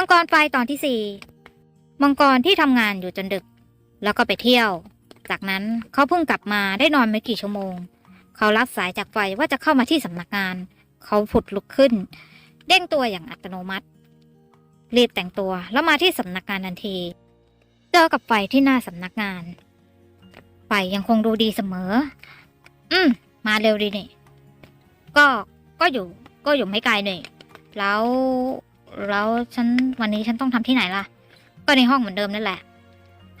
มังกรไฟตอนที่สี่มังกรที่ทำงานอยู่จนดึก แล้วก็ไปเที่ยว จากนั้นเขาเพิ่งกลับมาได้นอนไม่กี่ชั่วโมง เขารับสายจากไฟว่าจะเข้ามาที่สำนักงาน เขาผุดลุกขึ้น เด้งตัวอย่างอัตโนมัติ รีบแต่งตัวแล้วมาที่สำนักงานทันที เจอกับไฟที่หน้าสำนักงาน ไฟยังคงดูดีเสมอ อืม มาเร็วดีนี่ ก็ ก็อยู่ ก็อยู่ไม่ไกลนี่แล้ว แล้วฉันวันนี้ฉันต้องทำที่ไหนล่ะ ก็ในห้องเหมือนเดิมนั่นแหละ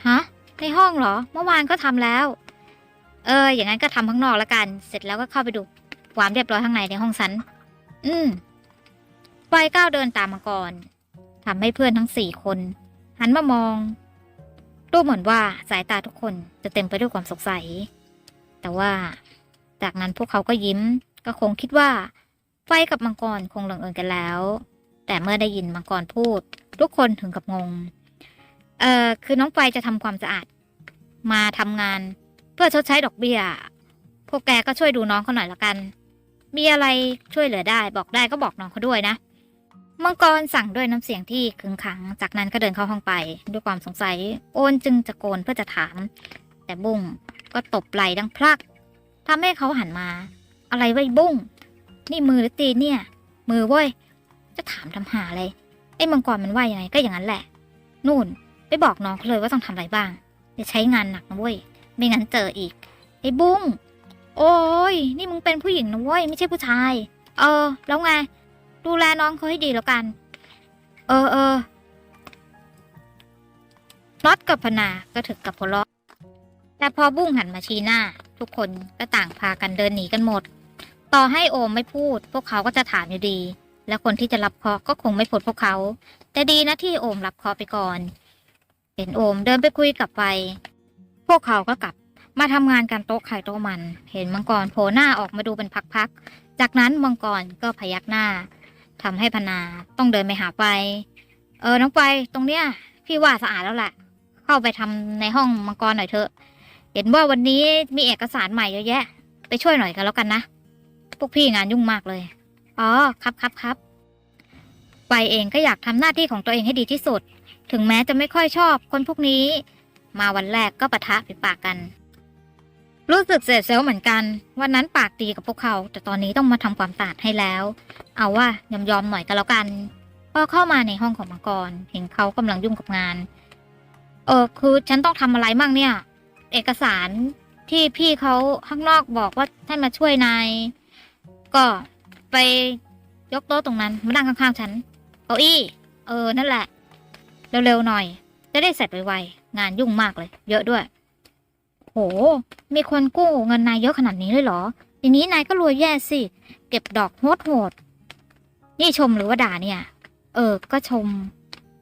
ฮะ ในห้องเหรอ เมื่อวานก็ทำแล้ว เออ อย่างนั้นก็ทำข้างนอกแล้วกัน เสร็จแล้วก็เข้าไปดูความเรียบร้อยข้างในในห้องฉัน อืมไฟก้าวเดินตามมาก่อนทำให้เพื่อนทั้งสี่คน หันมามองดูเหมือนว่าสายตาทุกคนจะเต็มไปด้วยความสงสัย แต่ว่าจากนั้นพวกเขาก็ยิ้ม ก็คงคิดว่าไฟกับมังกรคงหลงเอยกันแล้ว แต่เมื่อได้ยินมังกรพูด ทุกคนถึงกับงง เอ่อ คือน้องไฟจะทำความสะอาด มาทำงาน เพื่อชดใช้ดอกเบี้ย พวกแกก็ช่วยดูน้องเขาหน่อยละกัน มีอะไรช่วยเหลือได้ บอกได้ก็บอกน้องเขาด้วยนะ มังกรสั่งด้วยน้ำเสียงที่ขึงขัง จากนั้นก็เดินเข้าห้องไป ด้วยความสงสัย โอนจึงจะโกนเพื่อจะถาม แต่บุ้งก็ตบไหล่ดังพลักทำให้เขาหันมา อะไรไว้บุ้ง นี่มือหรือตีนเนี่ย มือเว้ย จะถามทำหาอะไรไอ้มังกรมันว่ายังไงก็อย่างนั้นแหละ นู่นไปบอกน้องเขาเลยว่าต้องทำอะไรบ้างจะใช้งานหนักนะเว้ยไม่งั้นเจออีก ไอ้บุ้งโอ้ยนี่มึงเป็นผู้หญิงนะเว้ยไม่ใช่ผู้ชาย เออ แล้วไง ดูแลน้องเขาให้ดีแล้วกัน เออเออน็อตกับพนาก็ถึกกับพลาะแต่พอบุ้งหันมาชี้หน้า ทุกคนก็ต่างพากันเดินหนีกันหมด ต่อให้โอมไม่พูด พวกเขาก็จะถามอยู่ดี และคนที่จะรับเคราะห์ก็คงไม่พ้นพวกเขา แต่ดีนะที่โอมรับเคราะห์ไปก่อน เห็นโอมเดินไปคุยกับไป พวกเขาก็กลับมาทำงานกันโต๊ะไข่โต๊ะมัน เห็นมังกรโผล่หน้าออกมาดูเป็นพักๆ จากนั้นมังกรก็พยักหน้าทำให้พนาต้องเดินไปหาไป เออน้องไปตรงเนี้ย พี่ว่าสะอาดแล้วแหละเข้าไปทำในห้องมังกรหน่อยเถอะ เห็นว่าวันนี้มีเอกสารใหม่เยอะแยะ ไปช่วยหน่อยกันแล้วกันนะ พวกพี่งานยุ่งมากเลย อ๋อครับครับครับไปเองก็อยากทำหน้าที่ของตัวเองให้ดีที่สุด ถึงแม้จะไม่ค่อยชอบคนพวกนี้ มาวันแรกก็ปะทะปิปากกัน รู้สึกเสียเซลเหมือนกัน วันนั้นปากดีกับพวกเขา แต่ตอนนี้ต้องมาทำความสะอาดให้แล้ว เอาว่ายอมยอมหน่อยก็แล้วกันพอเข้ามาในห้องของมังกร เห็นเขากำลังยุ่งกับงาน เออคือฉันต้องทำอะไรมั่งเนี่ย เอกสารที่พี่เขาข้างนอกบอกว่าให้มาช่วยนายก็ ไปยกโต๊ะตรงนั้นมานั่งข้างๆฉันเก้าอี้เออนั่นแหละ เร็วๆหน่อย จะได้เสร็จไวๆงานยุ่งมากเลย เยอะด้วย โห มีคนกู้เงินนายเยอะขนาดนี้เลยเหรอทีนี้นายก็รวยแย่สิ เก็บดอกโหดโหดๆนี่ชมหรือว่าด่าเนี่ย เออ ก็ชม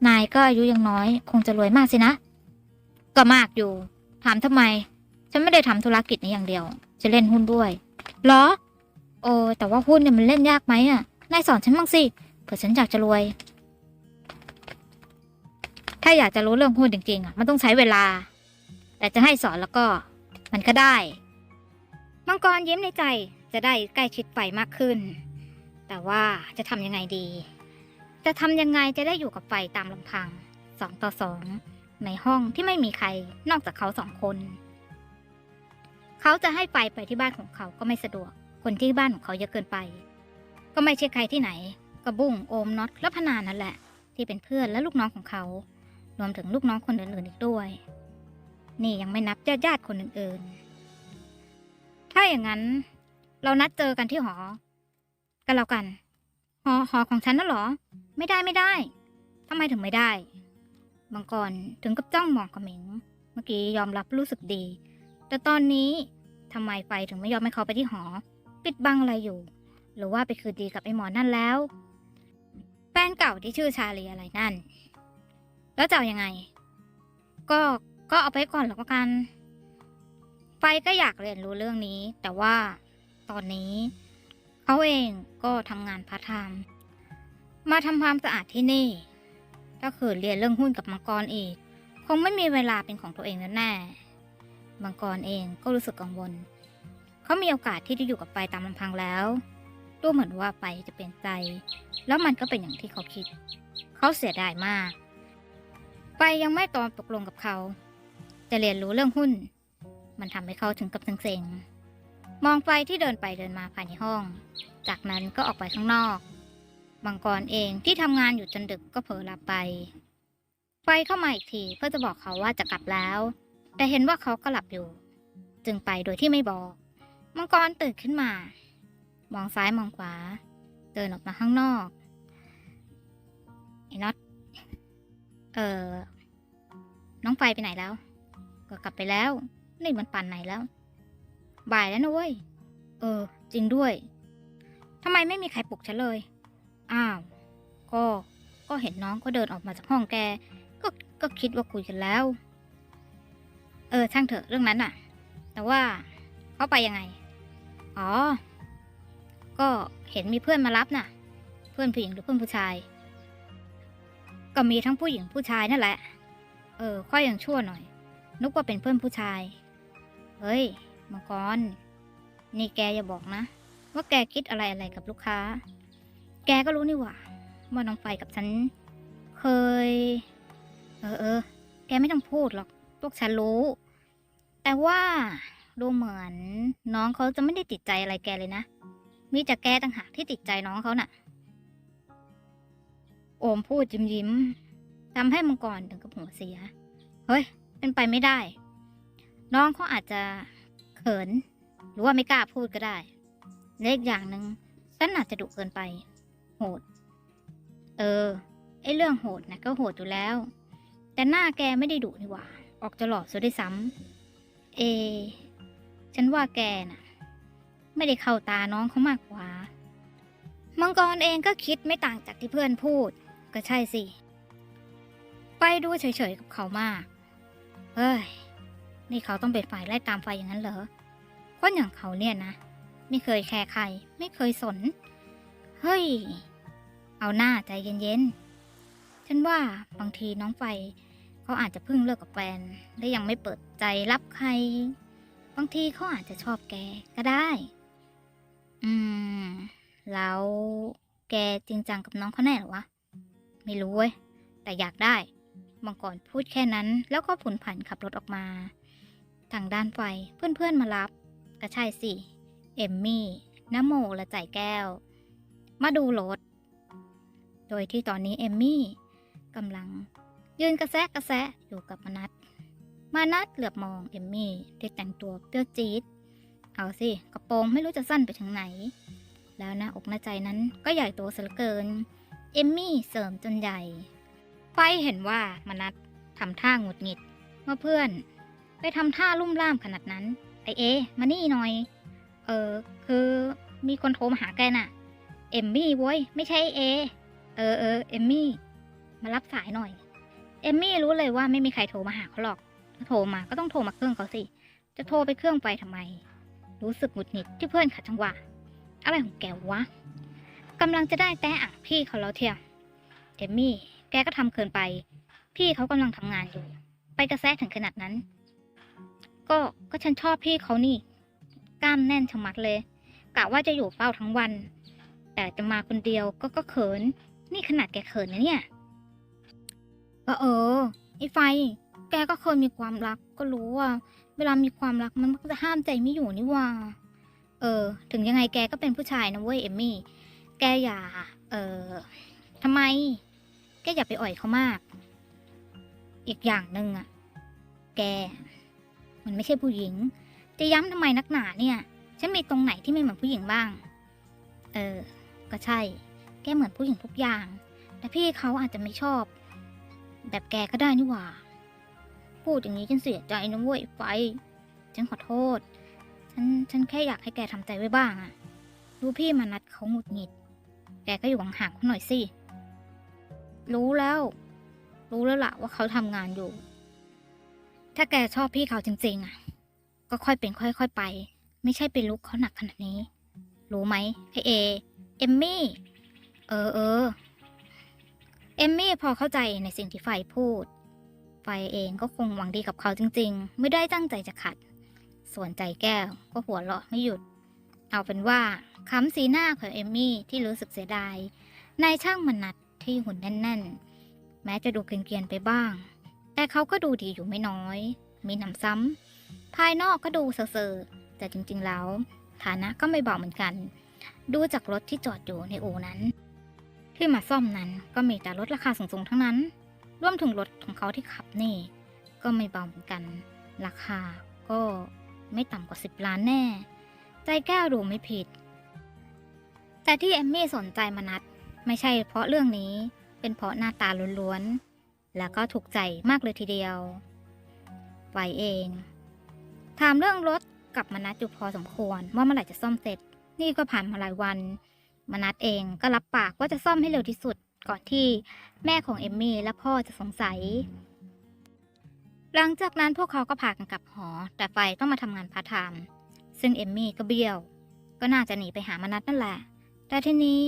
นายก็อายุยังน้อย คงจะรวยมากสินะ ก็มากอยู่ ถามทำไม ฉันไม่ได้ทำธุรกิจนี้อย่างเดียว จะเล่นหุ้นด้วย เหรอ โอ้แต่ว่าหุ้นเนี่ยมันเล่นยากไหมอะ นายสอนฉันบ้างสิเผื่อฉันอยากจะรวย ถ้าอยากจะรู้เรื่องหุ้นจริงๆอะมันต้องใช้เวลา แต่จะให้สอนแล้วก็ มันก็ได้ มังกรยิ้มในใจจะได้ใกล้ชิดไฟมากขึ้น แต่ว่าจะทำยังไงดี จะทำยังไงจะได้อยู่กับไฟตามลำพังสองต่อสองในห้องที่ไม่มีใครนอกจากเขาสองคน เขาจะให้ไฟไปที่บ้านของเขาก็ไม่สะดวก คนที่บ้านของเขาเยอะเกินไป ก็ไม่ใช่ใครที่ไหนก็บุ้งโอมน็อตและพนานั่นแหละ ที่เป็นเพื่อนและลูกน้องของเขา รวมถึงลูกน้องคนอื่นๆอีกด้วย นี่ยังไม่นับญาติญาติคนอื่นๆ ถ้าอย่างนั้น เรานัดเจอกันที่หอ กันแล้วกัน หอหอของฉันน่ะหรอ ไม่ได้ไม่ได้ทำไมถึงไม่ได้มังกรถึงกับจ้องมองเขมิงเมื่อกี้ยอมรับรู้สึกดี แต่ตอนนี้ทำไมไฟถึงไม่ยอมให้เขาไปที่หอ ปิดบังอะไรอยู่ หรือว่าไปคืนดีกับไอ้หมอนั่นแล้วแฟนเก่าที่ชื่อชาลีอะไรนั่น แล้วจะเอายังไง ก็ก็เอาไปก่อนแล้วกัน ไฟก็อยากเรียนรู้เรื่องนี้ แต่ว่าตอนนี้เขาเองก็ทำงานพาร์ทไทม์มาทำความสะอาดที่นี่ถ้าขืนเรียนเรื่องหุ้นกับมังกรอีก คงไม่มีเวลาเป็นของตัวเองแน่มังกรเองก็รู้สึกกังวล เขามีโอกาสที่จะอยู่กับไฟตามลำพังแล้วดูเหมือนว่าไปจะเปลี่ยนใจ แล้วมันก็เป็นอย่างที่เขาคิด เขาเสียดายมาก ไปยังไม่ตอนตกลงกับเขา จะเรียนรู้เรื่องหุ้น มันทำให้เขาถึงกับเซ็งๆมองไปที่เดินไปเดินมาภายในห้อง จากนั้นก็ออกไปข้างนอกมังกรเองที่ทำงานอยู่จนดึกก็เผลอหลับไปไฟเข้ามาอีกทีเพื่อจะบอกเขาว่าจะกลับแล้ว แต่เห็นว่าเขาก็หลับอยู่ จึงไปโดยที่ไม่บอก มังกรตื่นขึ้นมา มองซ้ายมองขวา เดินออกมาข้างนอก ไอ้น็อต เออ น้องไฟไปไหนแล้ว ก็กลับไปแล้ว นี่มันปั่นไหนแล้ว บ่ายแล้วนะเว้ย เออ จริงด้วย ทำไมไม่มีใครปลุกฉันเลย อ้าว ก็ ก็เห็นน้องก็เดินออกมาจากห้องแก ก็ ก็คิดว่าคุยกันแล้ว เออ ช่างเถอะเรื่องนั้นน่ะ แต่ว่าเขาไปยังไง อ๋อ ก็เห็นมีเพื่อนมารับน่ะ เพื่อนผู้หญิงหรือเพื่อนผู้ชาย ก็มีทั้งผู้หญิงผู้ชายนั่นแหละ เออ ค่อยยังชั่วหน่อย นึกว่าเป็นเพื่อนผู้ชาย เฮ้ย มังกร นี่แกอย่าบอกนะ ว่าแกคิดอะไรอะไรกับลูกค้า แกก็รู้นี่หว่าว่าน้องไฟกับฉัน เคย เออเออ แกไม่ต้องพูดหรอก พวกฉันรู้ แต่ว่า ดูเหมือน น้องเขาจะไม่ได้ติดใจอะไรแกเลยนะ มีแต่แกต่างหากที่ติดใจน้องเขาน่ะ โอมพูดยิ้มยิ้มๆทำให้มังกรถึงกับหัวเสีย เฮ้ย เป็นไปไม่ได้ น้องเขาอาจจะเขิน หรือว่าไม่กล้าพูดก็ได้เล็กอย่างหนึ่งฉันอาจจะดุเกินไป โหด เออ ไอเรื่องโหดนะก็โหดอยู่แล้ว แต่หน้าแกไม่ได้ดุนี่หว่า ออกจะหล่อซะด้วยซ้ำเอ ฉันว่าแกน่ะ ไม่ได้เข้าตาน้องเขามากกว่า มังกรเองก็คิดไม่ต่างจากที่เพื่อนพูด ก็ใช่สิ ไปดูเฉยๆกับเขามากเฮ้ย นี่เขาต้องเป็นฝ่ายไล่ตามไฟอย่างนั้นเหรอคนอย่างเขาเนี่ยนะ ไม่เคยแคร์ใคร ไม่เคยสน เฮ้ย เอาหน้าใจเย็นๆ ฉันว่าบางทีน้องไฟเขาอาจจะเพิ่งเลิกกับแฟน และยังไม่เปิดใจรับใคร บางทีเขาอาจจะชอบแกก็ได้ อืม แล้วแกจริงจังกับน้องเขาแน่หรอวะ ไม่รู้เว้ย แต่อยากได้มังกรพูดแค่นั้นแล้วก็ผุนผันขับรถออกมา ทางด้านไฟเพื่อนๆมารับก็ใช่สิ เอมมี่น้ำโมและใจแก้ว มาดูรถ โดยที่ตอนนี้เอมมี่กำลังยืนกระแซะกระแซะอยู่กับมนัท มานัทเหลือบมองเอมมี่ที่แต่งตัวเปรี้ยวจี๊ด เอาสิ กระโปรงไม่รู้จะสั้นไปถึงไหน แล้วหน้าอกหน้าใจนั้นก็ใหญ่โตซะเหลือเกิน เอมมี่เสริมจนใหญ่ไฟเห็นว่ามานัททำท่าหงุดหงิดเมื่อเพื่อน ไปทำท่าลุ่มล่ามขนาดนั้น ไอเอ มานี่หน่อย เออ คือมีคนโทรมาหาแกน่ะ เอมมี่เว้ย ไม่ใช่เอ เออเออเอมมี่ มารับสายหน่อย เอมมี่รู้เลยว่าไม่มีใครโทรมาหาเขาหรอก โทรมาก็ต้องโทรมาเครื่องเขาสิ จะโทรไปเครื่องไปทำไม รู้สึกหงุดหงิดที่เพื่อนขัดจังหวะ อะไรของแกวะกำลังจะได้แต้อ่างพี่เขาแล้วเทียวเอมมี่ แกก็ทำเกินไป พี่เขากำลังทำงานอยู่ ไปกระแซะถึงขนาดนั้น ก็ก็ฉันชอบพี่เขานี่ กล้ามแน่นชะมัดเลยกะว่าจะอยู่เฝ้าทั้งวัน แต่จะมาคนเดียวก็ก็เขิน นี่ขนาดแกเขินนะเนี่ย ก็เออไอ้ไฟ แกก็เคยมีความรักก็รู้ว่า เวลามีความรักมันมักจะห้ามใจไม่อยู่นี่ว่า เออ ถึงยังไงแกก็เป็นผู้ชายนะเว้ยเอมมี่ แกอย่า เออทำไม แกอย่าไปอ่อยเขามาก อีกอย่างหนึ่งอะแก มันไม่ใช่ผู้หญิง จะย้ำทำไมนักหนาเนี่ย ฉันมีตรงไหนที่ไม่เหมือนผู้หญิงบ้าง เออ ก็ใช่ แกเหมือนผู้หญิงทุกอย่าง แต่พี่เขาอาจจะไม่ชอบ แบบแกก็ได้นี่หว่า พูดอย่างนี้ฉันเสียใจนะเว้ยไฟ ฉันขอโทษ ฉันฉันแค่อยากให้แกทำใจไว้บ้างอะดูพี่มานัดเขาหงุดหงิด แกก็อยู่ห่างๆเขาหน่อยสิ รู้แล้ว รู้แล้วล่ะว่าเขาทำงานอยู่ ถ้าแกชอบพี่เขาจริง ๆอะก็ค่อยเป็นค่อย ๆไป ไม่ใช่ไปลุกเขาหนักขนาดนี้ รู้ไหมไอเอ เอมมี่ เออเออ เอมมี่พอเข้าใจในสิ่งที่ไฟพูด ไฟเองก็คงหวังดีกับเขาจริง ๆ ไม่ได้ตั้งใจจะขัด ส่วนใจแก้วก็หัวเราะไม่หยุด เอาเป็นว่าคำสีหน้าของเอมมี่ที่รู้สึกเสียดายนายช่างมันนัดที่หุ่นแน่น ๆ แม้จะดูเกรียนๆไปบ้าง แต่เขาก็ดูดีอยู่ไม่น้อย มีหนำซ้ำภายนอกก็ดูเซอร์ๆแต่จริงๆแล้ว ฐานะก็ไม่เบาเหมือนกัน ดูจากรถที่จอดอยู่ในอู่นั้น ที่มาซ่อมนั้นก็มีแต่รถราคาสูงๆทั้งนั้น รวมถึงรถของเขาที่ขับนี่ ก็ไม่เบาเหมือนกัน ราคาก็ไม่ต่ำกว่าสิบล้านแน่ ใจแก้วดูไม่ผิด แต่ที่เอมมี่สนใจมานัดไม่ใช่เพราะเรื่องนี้ เป็นเพราะหน้าตาล้วนๆ แล้วก็ถูกใจมากเลยทีเดียวไฟเอง ถามเรื่องรถกับมนัดอยู่พอสมควรว่าเมื่อไหร่จะซ่อมเสร็จ นี่ก็ผ่านมาหลายวัน มนัดเองก็รับปากว่าจะซ่อมให้เร็วที่สุด ก่อนที่แม่ของเอมมี่และพ่อจะสงสัย หลังจากนั้นพวกเขาก็พากันกลับหอ แต่ไฟต้องมาทำงานพาร์ทไทม์ซึ่งเอมมี่ก็เบี้ยว ก็น่าจะหนีไปหามนัดนั่นแหละ แต่ทีนี้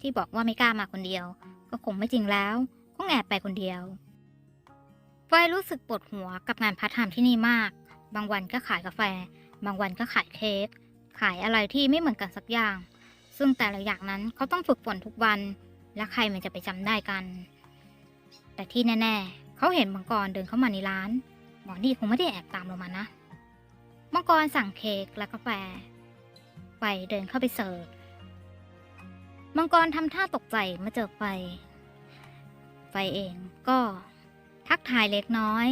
ที่บอกว่าไม่กล้ามาคนเดียว ก็คงไม่จริงแล้วคงแอบไปคนเดียวไฟรู้สึกปวดหัวกับงานพาร์ทไทม์ที่นี่มาก บางวันก็ขายกาแฟ บางวันก็ขายเค้กขายอะไรที่ไม่เหมือนกันสักอย่าง ซึ่งแต่ละอย่างนั้นเขาต้องฝึกฝนทุกวัน และใครมันจะไปจำได้กัน แต่ที่แน่ๆ เขาเห็นมังกรเดินเข้ามาในร้าน หมอนี่คงไม่ได้แอบตามเรามานะ มังกรสั่งเค้กและกาแฟไฟเดินเข้าไปเสิร์ฟ มังกรทำท่าตกใจเมื่อเจอไฟ ไฟเองก็ทักทายเล็กน้อย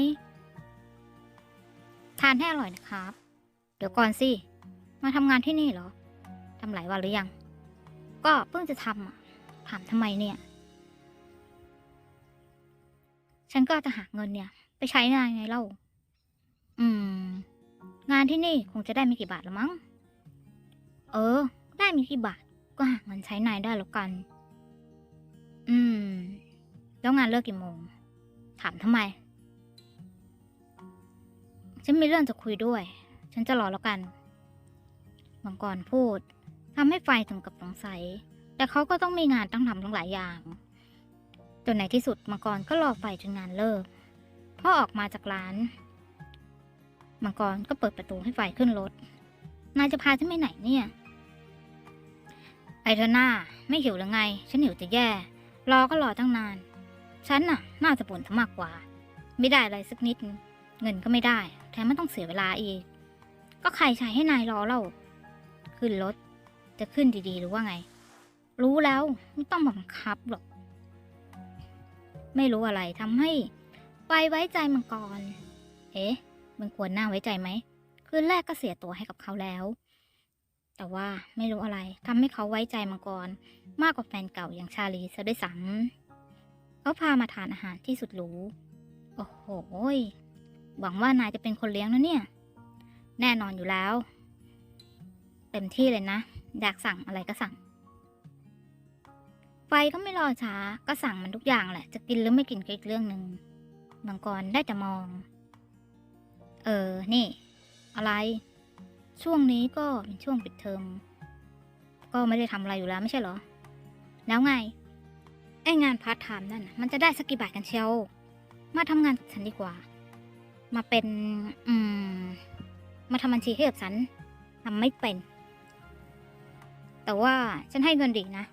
ทานให้อร่อยนะครับ เดี๋ยวก่อนสิ มาทำงานที่นี่เหรอทำหลายวันหรือยัง ก็เพิ่งจะทำอะ ถามทำไมเนี่ย ฉันก็จะหาเงินเนี่ย ไปใช้งานไงเล่า อืม งานที่นี่คงจะได้ไม่กี่บาทละมั้ง เออ ได้มีกี่บาท ก็หาเงินใช้นายได้แล้วกัน อืม แล้วงานเลิกกี่โมง ถามทำไม ฉันมีเรื่องจะคุยด้วย ฉันจะรอแล้วกัน มังกรพูดทำให้ไฟถึงกับสงสัย แต่เขาก็ต้องมีงานต้องทำทั้งหลายอย่าง จนในที่สุดมังกรก็รอไฟจนงานเลิกพอออกมาจากร้าน มังกรก็เปิดประตูให้ไฟขึ้นรถ นายจะพาฉันไปไหนเนี่ย ไอเธอหน้าไม่หิวหรือไง ฉันหิวจะแย่ รอก็รอตั้งนาน ฉันน่ะ น่าจะบ่นเธอมากกว่า ไม่ได้อะไรสักนิด เงินก็ไม่ได้ แถมไม่ต้องเสียเวลาอีก ก็ใครใช้ให้นายรอเล่า ขึ้นรถ จะขึ้นดีๆหรือว่าไง รู้แล้วไม่ต้องบังคับหรอก ไม่รู้อะไรทำให้ไปไว้ใจมังกร เอ๊ะ มันควรน่าไว้ใจไหม คืนแรกก็เสียตัวให้กับเขาแล้ว แต่ว่าไม่รู้อะไรทำให้เขาไว้ใจมังกร มากกว่าแฟนเก่าอย่างชาลีซะด้วยซ้ำเขาพามาทานอาหารที่สุดหรู โอ้โห หวังว่านายจะเป็นคนเลี้ยงนะเนี่ย แน่นอนอยู่แล้ว เต็มที่เลยนะ อยากสั่งอะไรก็สั่ง ไฟก็ไม่รอช้าก็สั่งมันทุกอย่างแหละ จะกินหรือไม่กินก็อีกเรื่องหนึ่งมังกรได้แต่มอง เออ นี่ อะไร ช่วงนี้ก็เป็นช่วงปิดเทอม ก็ไม่ได้ทำอะไรอยู่แล้วไม่ใช่เหรอ แล้วไง ไองานพาร์ทไทม์นั่น มันจะได้สักกี่บาทกันเชียว มาทำงานกับฉันดีกว่า มาเป็น อืม มาทำบัญชีให้กับฉันทำไม่เป็น แต่ว่าฉันให้เงินดีนะ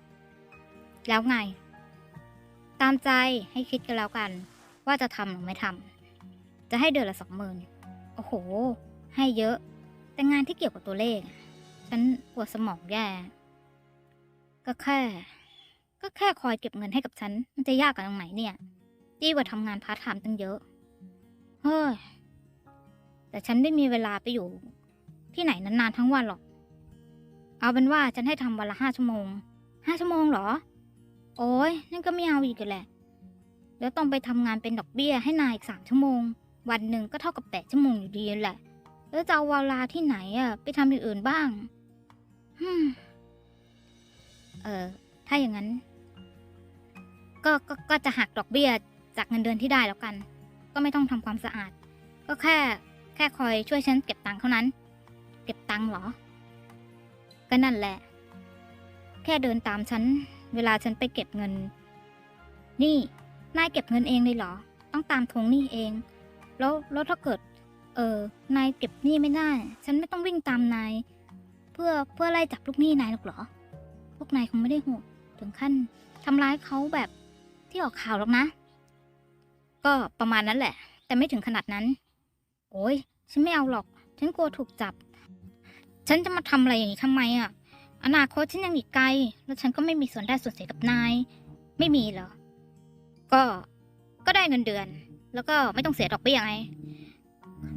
แล้วไง ตามใจให้คิดกันแล้วกัน ว่าจะทำหรือไม่ทำจะให้เดือนละสองหมื่นโอ้โห ให้เยอะ แต่งานที่เกี่ยวกับตัวเลข ฉันปวดสมองแย่ก็แค่ ก็แค่คอยเก็บเงินให้กับฉัน มันจะยากกันตรงไหนเนี่ย ดีกว่าทำงานพาร์ทไทม์ตั้งเยอะ เฮ้ย แต่ฉันไม่มีเวลาไปอยู่ ที่ไหนนานๆทั้งวันหรอก เอาเป็นว่าฉันให้ทำวันละห้าชั่วโมง ห้าชั่วโมงเหรอ โอ้ยนั่นก็ไม่เอาอีกแหละ แล้วต้องไปทำงานเป็นดอกเบี้ยให้นายอีกสามชั่วโมง วันหนึ่งก็เท่ากับแปดชั่วโมงอยู่ดีแหละ แล้วจะเอาเวลาที่ไหนอะไปทำอย่างอื่นบ้างฮึเออถ้าอย่างนั้น ก็ก็ก็จะหักดอกเบี้ยจากเงินเดือนที่ได้แล้วกัน ก็ไม่ต้องทำความสะอาด ก็แค่แค่คอยช่วยฉันเก็บตังค์เท่านั้น เก็บตังค์เหรอ ก็นั่นแหละ แค่เดินตามฉัน เวลาฉันไปเก็บเงิน นี่ นายเก็บเงินเองเลยเหรอ ต้องตามทวงหนี้เอง แล้วแล้วถ้าเกิด เออนายเก็บหนี้ไม่ได้ ฉันไม่ต้องวิ่งตามนาย เพื่อเพื่อไล่จับลูกหนี้นายหรอกเหรอ พวกนายคงไม่ได้โหดถึงขั้นทำร้ายเขาแบบที่ออกข่าวหรอกนะ ก็ประมาณนั้นแหละ แต่ไม่ถึงขนาดนั้น โอ้ยฉันไม่เอาหรอก ฉันกลัวถูกจับ ฉันจะมาทำอะไรอย่างนี้ทำไมอะ อนาคตฉันยังอีกไกล แล้วฉันก็ไม่มีส่วนได้ส่วนเสียกับนาย ไม่มีเหรอ ก็ ก็ได้เงินเดือน แล้วก็ไม่ต้องเสียดอกเบี้ยไง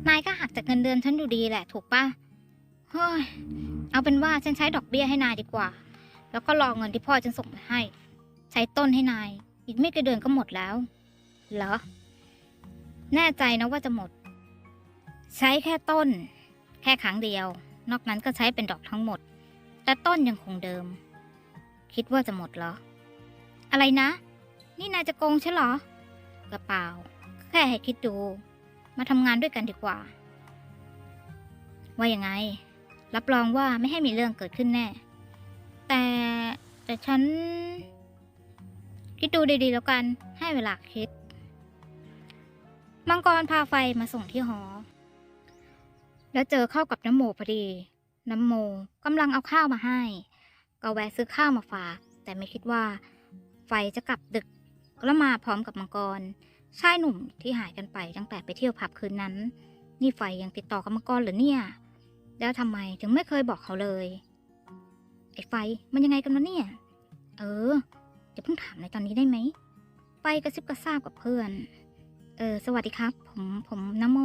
นายก็หักจากเงินเดือนฉันอยู่ดีแหละ ถูกปะเฮ้ย เอาเป็นว่าฉันใช้ดอกเบี้ยให้นายดีกว่า แล้วก็รอเงินที่พ่อฉันส่งมาให้ ใช้ต้นให้นาย อีกไม่กี่เดือนก็หมดแล้ว เหรอ แน่ใจนะว่าจะหมด ใช้แค่ต้น แค่ครั้งเดียว นอกนั้นก็ใช้เป็นดอกทั้งหมด แต่ต้นยังคงเดิม คิดว่าจะหมดเหรอ อะไรนะ นี่นายจะโกงใช่เหรอ กระเป๋า แค่ให้คิดดู มาทำงานด้วยกันดีกว่า ว่ายังไง รับรองว่าไม่ให้มีเรื่องเกิดขึ้นแน่ แต่แต่ฉัน คิดดูดีๆแล้วกัน ให้เวลาคิด มังกรพาไฟมาส่งที่หอ แล้วเจอเข้ากับน้ำโมพอดี น้ำโมกำลังเอาข้าวมาให้ ก็แวะซื้อข้าวมาฝาก แต่ไม่คิดว่า ไฟจะกลับดึกแล้วมาพร้อมกับมังกร ชายหนุ่มที่หายกันไปตั้งแต่ไปเที่ยวผับคืนนั้น นี่ไฟยังติดต่อกับมังกรเหรือเนี่ย แล้วทำไมถึงไม่เคยบอกเขาเลย ไอ้ไฟมันยังไงกันวะเนี่ย เออจะเพิ่งถามในตอนนี้ได้ไหมไฟกระซิบกระซาบกับเพื่อน เออ สวัสดีครับ ผม ผมนโม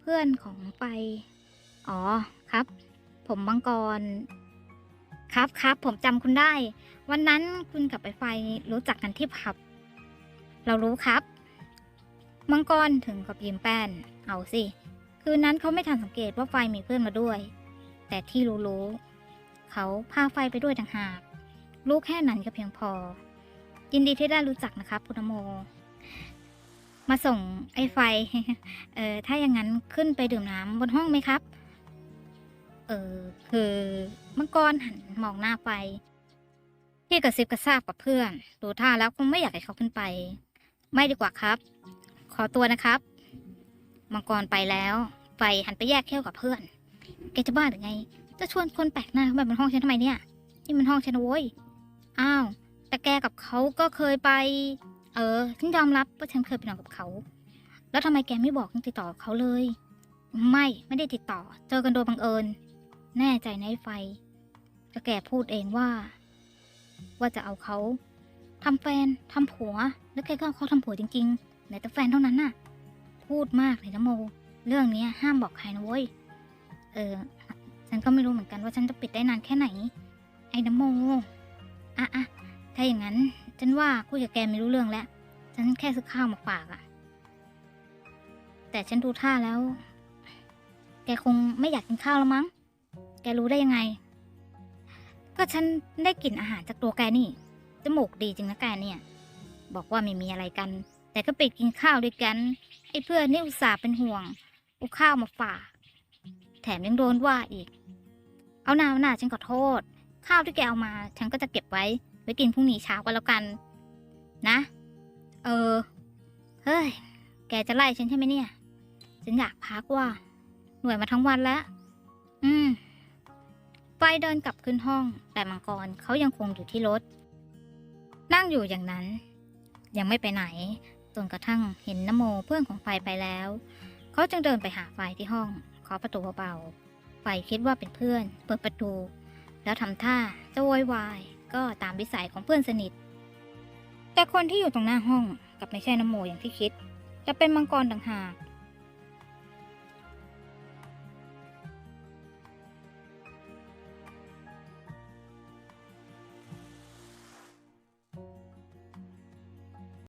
เพื่อนของไฟอ๋อ ครับ ผมมังกร ครับครับผมจำคุณได้ วันนั้นคุณกับไอ้ไฟรู้จักกันที่ผับ เรารู้ครับ มังกรถึงกับยิ้มแป้น เอาสิ คืนนั้นเขาไม่ทันสังเกตว่าไฟมีเพื่อนมาด้วย แต่ที่รู้ๆเขาพาไฟไปด้วยต่างหาก รู้แค่นั้นก็เพียงพอ ยินดีที่ได้รู้จักนะครับคุณโมมาส่งไอ้ไฟ เออถ้าอย่างนั้นขึ้นไปดื่มน้ำบนห้องไหมครับ เออคือมังกรหันมองหน้าไฟที่กระซิบกระซาบกับเพื่อนดูท่าแล้วคงไม่อยากให้เขาขึ้นไป ไม่ดีกว่าครับ ขอตัวนะครับ มังกรไปแล้วไฟหันไปแยกเขี้ยวกับเพื่อน แกจะบ้าหรือไง จะชวนคนแปลกหน้าเข้ามาบนห้องฉันทำไมเนี่ย นี่มันห้องฉันนะเว้ย อ้าว แต่แกกับเขาก็เคยไป เออ ฉันยอมรับว่าฉันเคยไปนอนกับเขา แล้วทำไมแกไม่บอกติดต่อเขาเลย ไม่ ไม่ได้ติดต่อ เจอกันโดยบังเอิญ แน่ใจนไอ้ไฟแกพูดเองว่า ว่าจะเอาเขาทำแฟนทำผัว แล้วแกก็เอาเขาทำผัวจริงๆไหนแต่แฟนเท่านั้นน่ะ พูดมากเลยนะโม เรื่องนี้ห้ามบอกใครนะเว้ย เออ ฉันก็ไม่รู้เหมือนกันว่าฉันจะปิดได้นานแค่ไหน ไอ้นะโม อะอะถ้าอย่างนั้น ฉันว่าคุยกับแกไม่รู้เรื่องแล้ว ฉันแค่ซื้อข้าวมาฝากอะแต่ฉันดูท่าแล้ว แกคงไม่อยากกินข้าวแล้วมั้ง แกรู้ได้ยังไง ก็ฉันได้กลิ่นอาหารจากตัวแกนี่ จมูกดีจริงนะแกเนี่ย บอกว่าไม่มีอะไรกัน แต่ก็ไปกินข้าวด้วยกัน ไอ้เพื่อนนี่อุตส่าห์เป็นห่วงเอาข้าวมาฝาก แถมยังโดนว่าอีก เอาหนาเอาหน้าฉันขอโทษ ข้าวที่แกเอามา ฉันก็จะเก็บไว้ ไว้กินพรุ่งนี้เช้าก็แล้วกัน นะ เออ เฮ้ย แกจะไล่ฉันใช่ไหมเนี่ย ฉันอยากพักว่าหน่วยมาทั้งวันแล้ว อืม ไฟเดินกลับขึ้นห้อง แต่มังกรเขายังคงอยู่ที่รถ นั่งอยู่อย่างนั้น ยังไม่ไปไหนจนกระทั่งเห็นนโมเพื่อนของไฟไปแล้ว เขาจึงเดินไปหาไฟที่ห้องเคาะประตูเบาๆไฟคิดว่าเป็นเพื่อน เปิดประตู แล้วทำท่าจะโวยวาย ก็ตามวิสัยของเพื่อนสนิท แต่คนที่อยู่ตรงหน้าห้องกับไม่ใช่นโมอย่างที่คิดแต่เป็นมังกรต่างหาก